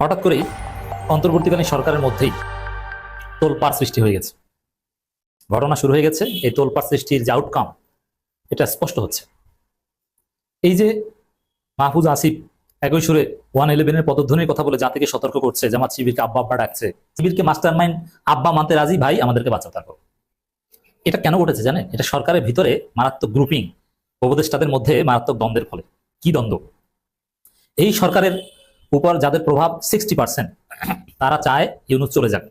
হঠাৎ করেই অন্তর্বর্তীকালীন সরকারের মধ্যেই তোলপাড় সৃষ্টি হয়ে গেছে। ঘটনা শুরু হয়ে গেছে, এই তোলপাড় সৃষ্টির যে আউটকাম এটা স্পষ্ট হচ্ছে। এই যে মাহফুজ আসিফ একই সুরে ওয়ান ইলেভেনের পদধ্বনির কথা বলে জাতিকে সতর্ক করছে, জামাত শিবিরকে আব্বা আব্বা ডাকছে, শিবিরকে মাস্টার মাইন্ড আব্বা মানতে রাজি, ভাই, আমাদেরকে বাঁচাও তারপর। এটা কেন ঘটেছে জানেন? এটা সরকারের ভিতরে মারাত্মক গ্রুপিং উপদেষ্টাদের মধ্যে মারাত্মক দ্বন্দ্বের ফলে। কি দ্বন্দ্ব? এই সরকারের উপর যাদের প্রভাব সিক্সটি পার্সেন্ট তারা চায় ইউনুস চলে যাক।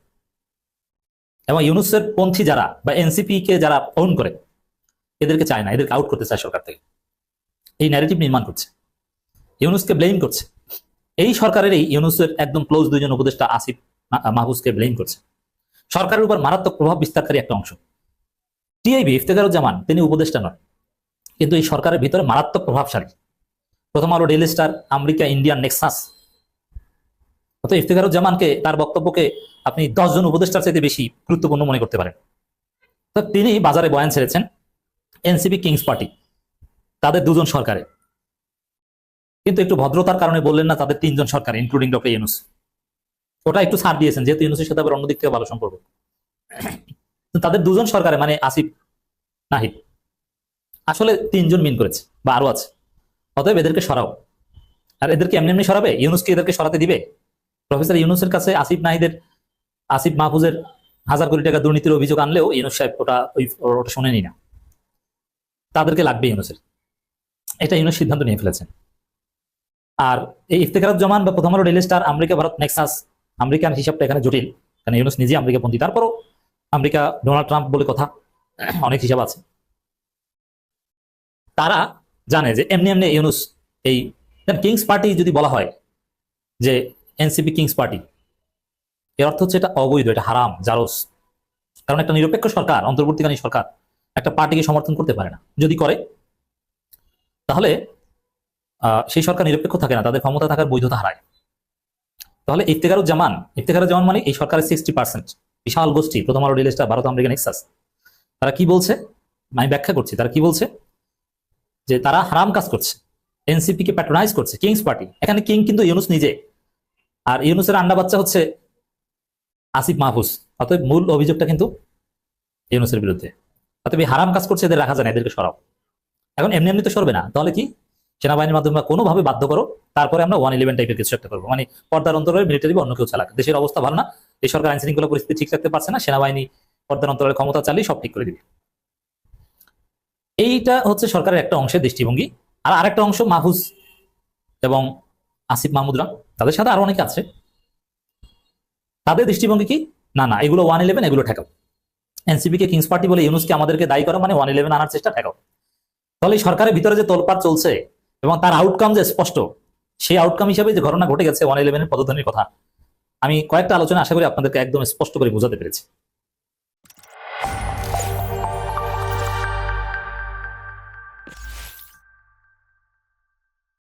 এবং ইউনুসের পন্থী যারা বা এনসিপি কে যারা ওন করে, এদেরকে চায় না, এদেরকে আউট করতে চায় সরকার থেকে। এই ন্যারেটিভ নির্মাণ করছে। ইউনুসকে ব্লেম করছে। এই সরকারের এই ইউনুসের একদম ক্লোজ দুইজন উপদেষ্টা আসিফ মা- মাহফুজকে ব্লেম করছে। সরকারের উপর মারাত্মক প্রভাব বিস্তারকারী একটা অংশ। টিআইবি ইফতেখারুজ্জামান, তিনি উপদেষ্টা নন। কিন্তু এই সরকারের ভিতরে মারাত্মক প্রভাবশালী। প্রথম আলো Daily Star, America Indian nexus অত ইফতেখারুজ্জামানকে তার বক্তব্যকে আপনি দশজন উপদেষ্টার চাইতে বেশি গুরুত্বপূর্ণ মনে করতে পারেন। তো তিনি বাজারে বয়ান ছেড়েছেন, এনসিপি কিংস পার্টি, তাদের দুজন সরকারে। কিন্তু একটু ভদ্রতার কারণে বললেন না, তাদের তিনজন সরকার ইনক্লুডিং ডক্টর ইউনুস। ওটা একটু ছাড় দিয়েছেন, যেহেতু ইউনুসের সাথে আবার অন্যদিক থেকে ভালো সম্পর্ক। তাদের দুজন সরকারে মানে আসিফ, নাহিদ, আসলে তিনজন মিন করেছে, বা আরও আছে। অতএব এদেরকে সরাও। আর এদেরকে এমনি এমনি সরাবে? ইউনুসকে এদেরকে সরাতে দিবে? প্রফেসর ইউনুসের কাছে আসিফ নাহিদের, আসিফ মাহফুজের হাজার কোটি টাকা দুর্নীতির অভিযোগ আনলেও ইউনুস সাহেব ওটা, ওই ওটা শোনেনি না। তাদেরকে লাগবে ইউনুসের। এটা ইউনুস সিদ্ধান্ত নিয়ে ফেলেছেন। আর এই ইফতেখারুজ্জামান বা প্রথম আলো Daily Star America Bharat nexus American হিসাবটা এখানে জটিল। কারণ ইউনুস নিজে আমেরিকাপন্থী তারপরও আমেরিকা ডোনাল্ড ট্রাম্প বলে কথা, অনেক হিসাব আছে। তারা জানে যে এমনি এমনি ইউনুস এই, কিংস পার্টি যদি বলা হয় যে এনসিপি কিংস পার্টি। এর অর্থ হচ্ছে এটা অবৈধ, এটা হারাম, জারস। কারণ একটা নিরপেক্ষ সরকার, অন্তর্বর্তীকালীন সরকার, একটা পার্টিকে সমর্থন করতে পারে না। যদি করে, তাহলে সেই সরকার নিরপেক্ষ থাকে না, তাদের ক্ষমতা থাকার বৈধতা হারায়। তাহলে ইফতেখারুজ্জামান ইফতেখারুজ্জামান মানে এই সরকারের সিক্সটি পার্সেন্ট বিশাল গোষ্ঠী, প্রথম আলো ডেলিস্টা ভারত আমেরিকান এক্সাস। তারা কি বলছে? আমি ব্যাখ্যা করছি, তারা কি বলছে? যে তারা হারাম কাজ করছে এনসিপি কে প্যাট্রোনাইজ করছে, কিংস পার্টি। এখানে কিং কিন্তু ইউনুস নিজে। আর ইউনুসের আন্ডা বাচ্চা হচ্ছে আসিফ মাহফুজ। অতএব মূল অভিযোগটা কিন্তু ইউনুসের বিরুদ্ধে। অতএব এই হারাম কাজ করছে এদের রাখা যায় না, এদেরকে সরাও। এখন এমনি এমনি তো সরবে না। তাহলে কি? সেনাবাহিনীর মাধ্যমে কোনোভাবে বাধ্য করো, তারপরে আমরা ওয়ান ইলেভেন টাইপের কিছু একটা করব। মানে পর্দার অন্তরে মিলিটারি অন্য কেউ চালাক। দেশের অবস্থা ভালো না, এই সরকার আইন শৃঙ্খলা পরিস্থিতি ঠিক রাখতে পারছে না, সেনাবাহিনী পর্দার অন্তরে ক্ষমতা চালিয়ে সব ঠিক করে দিবে। এইটা হচ্ছে সরকারের একটা অংশের দৃষ্টিভঙ্গি। আর আরেকটা অংশ মাহফুজ এবং আসিফ মাহমুদরা। তাদের সাথে আরও অনেকে আছে। তাদের দৃষ্টিভঙ্গি কি? না না, এগুলো ওয়ান ইলেভেন এগুলো ঠেকাও। এনসিপি কে কিংস পার্টি বলে ইউনুসকে আমাদেরকে দায়ী করো মানে ওয়ান ইলেভেন আনার চেষ্টা ঠেকাও। তাহলে সরকারের ভিতরে যে তোলপাড় চলছে এবং তার আউটকাম যে স্পষ্ট, সেই আউটকাম হিসাবে যে ঘটনা ঘটে গেছে ওয়ান ইলেভেনের পদধ্বনির কথা, আমি কয়েকটা আলোচনা আশা করি আপনাদেরকে একদম স্পষ্ট করে বোঝাতে পেরেছি।